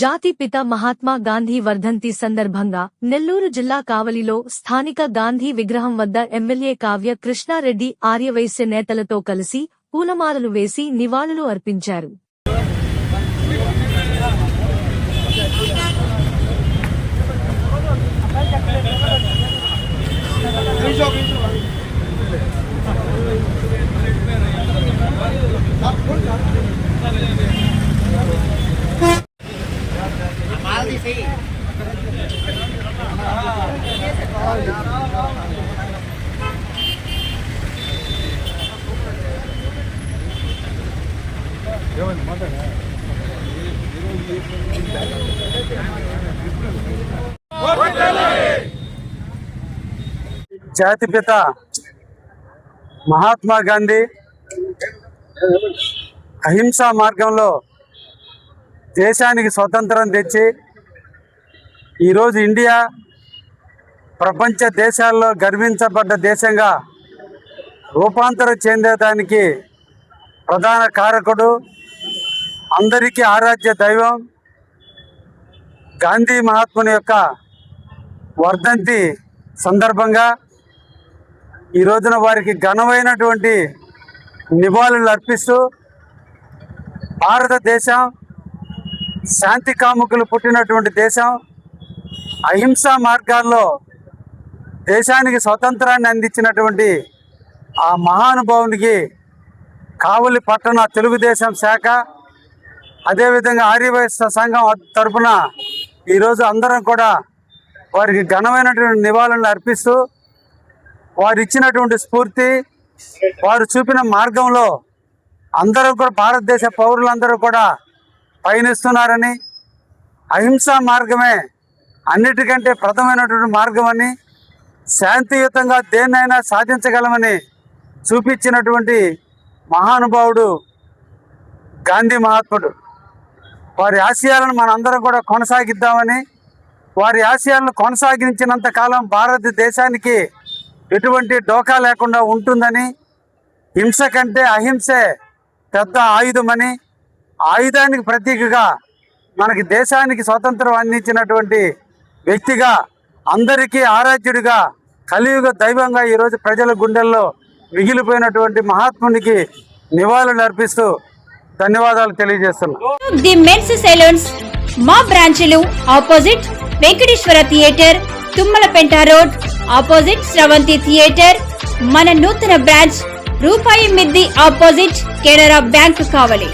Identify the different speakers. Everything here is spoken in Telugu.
Speaker 1: జాతిపిత మహాత్మా గాంధీ వర్ధంతి సందర్భంగా నెల్లూరు జిల్లా కావలిలో స్థానిక గాంధీ విగ్రహం వద్ద ఎమ్మెల్యే కావ్య కృష్ణారెడ్డి ఆర్యవైశ్య నేతలతో కలిసి పూలమాలలు వేసి నివాళులు అర్పించారు.
Speaker 2: జాతిపిత మహాత్మా గాంధీ అహింసా మార్గంలో దేశానికి స్వతంత్రం తెచ్చి ఈరోజు ఇండియా ప్రపంచ దేశాల్లో గర్వించబడ్డ దేశంగా రూపాంతరం చెందేదానికి ప్రధాన కారకుడు అందరికీ ఆరాధ్య దైవం గాంధీ మహాత్ముని యొక్క వర్ధంతి సందర్భంగా ఈ రోజున వారికి ఘనమైనటువంటి నివాళులు అర్పిస్తూ భారతదేశం శాంతి కాముకులు పుట్టినటువంటి దేశం అహింసా మార్గాల్లో దేశానికి స్వతంత్రాన్ని అందించినటువంటి ఆ మహానుభావునికి కావలి పట్టణ తెలుగుదేశం శాఖ అదేవిధంగా ఆర్యవైశ్య సంఘం తరపున ఈరోజు అందరం కూడా వారికి ఘనమైనటువంటి నివాళులను అర్పిస్తూ వారు ఇచ్చినటువంటి స్ఫూర్తి వారు చూపిన మార్గంలో అందరూ కూడా భారతదేశ పౌరులందరూ కూడా పయనిస్తున్నారని అహింసా మార్గమే అన్నిటికంటే ప్రథమైనటువంటి మార్గం అని శాంతియుతంగా దేన్నైనా సాధించగలమని చూపించినటువంటి మహానుభావుడు గాంధీ మహాత్ముడు. వారి ఆశయాలను మనందరం కూడా కొనసాగిద్దామని వారి ఆశయాలను కొనసాగించినంత కాలం భారతదేశానికి ఎటువంటి డోకా లేకుండా ఉంటుందని హింస కంటే అహింసే పెద్ద ఆయుధమని ఆయుధానికి ప్రతీకగా మనకి దేశానికి స్వాతంత్రం అందించినటువంటి వ్యక్తిగా అందరికీ ఆరాధ్యుడిగా కలియుగ దైవంగా ఈరోజు ప్రజల గుండెల్లో మిగిలిపోయినటువంటి మహాత్మునికి నివాళులు అర్పిస్తూ ధన్యవాదాలు తెలియజేస్తున్నాను
Speaker 3: ది మెన్స్ సెలూన్స్ మా బ్రాంచ్లు opposite Venkateswara theatre Tummalapenta road opposite Sravanthi theatre మన నూతన బ్రాంచ్ రూపాయి మిద్ది ఆపోజిట్ కెనరా బ్యాంక్ కావలి.